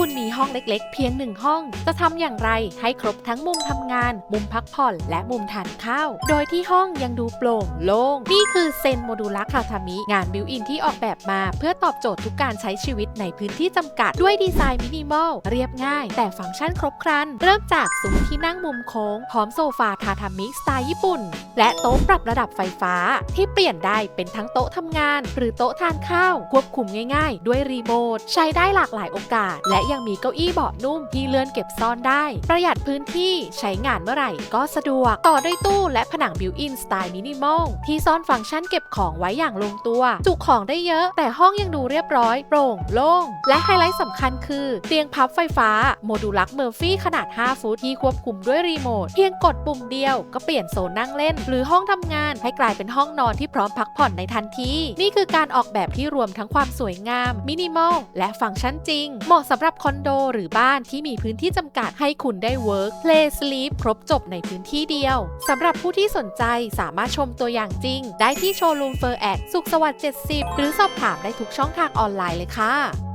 คุณมีห้องเล็กๆ เพียงหนึ่งห้อง จะทำอย่างไรให้ครบทั้งมุมทำงาน มุมพักผ่อน และมุมทานข้าว โดยที่ห้องยังดูโปร่งโล่ง นี่คือเซนโมดูลักคาทามิ งานบิวอินที่ออกแบบมา เพื่อตอบโจทย์ทุกการใช้ชีวิตในพื้นที่จำกัด ด้วยดีไซน์มินิมอล เรียบง่าย แต่ฟังก์ชันครบครัน เริ่มจากซุ้มที่นั่งมุมโค้ง พร้อมโซฟาทาทามิสไตล์ญี่ปุ่น และโต๊ะปรับระดับไฟฟ้า ที่เปลี่ยนได้เป็นทั้งโต๊ะทำงาน หรือโต๊ะทานข้าว ควบคุมง่าย ๆ ด้วยรีโมทใช้ได้หลากหลายโอกาส และยังมีเก้าอี้เบาะนุ่มที่เลื่อนเก็บซ่อนได้ ประหยัดพื้นที่ใช้งานเมื่อไหร่ก็สะดวก ต่อด้วยตู้และผนังบิวอินสไตล์มินิมอลที่ซ่อนฟังก์ชันเก็บของไว้อย่างลงตัว จุของได้เยอะ แต่ห้องยังดูเรียบร้อย โปร่งโล่ง และไฮไลท์สำคัญคือเตียงพับไฟฟ้าโมดูลักเมอร์ฟี่ขนาด 5 ฟุตที่ควบคุมด้วยรีโมทเพียงกดปุ่มเดียวก็เปลี่ยนโซนนั่งเล่น หรือห้องทำงานให้กลายเป็นห้องนอนที่พร้อมพักผ่อนในทันที นี่คือการออกแบบที่รวมทั้งความสวยงามมินิมอลและฟังก์ชันจริง เหมาะสำหรับับคอนโดหรือบ้านที่มีพื้นที่จำกัดให้คุณได้ work play sleep ครบจบในพื้นที่เดียวสำหรับผู้ที่สนใจสามารถชมตัวอย่างจริง ได้ที่โชว์รูมเฟอร์แอดสุขสวัสดิ์ 70 หรือสอบถามได้ทุกช่องทางออนไลน์เลยค่ะ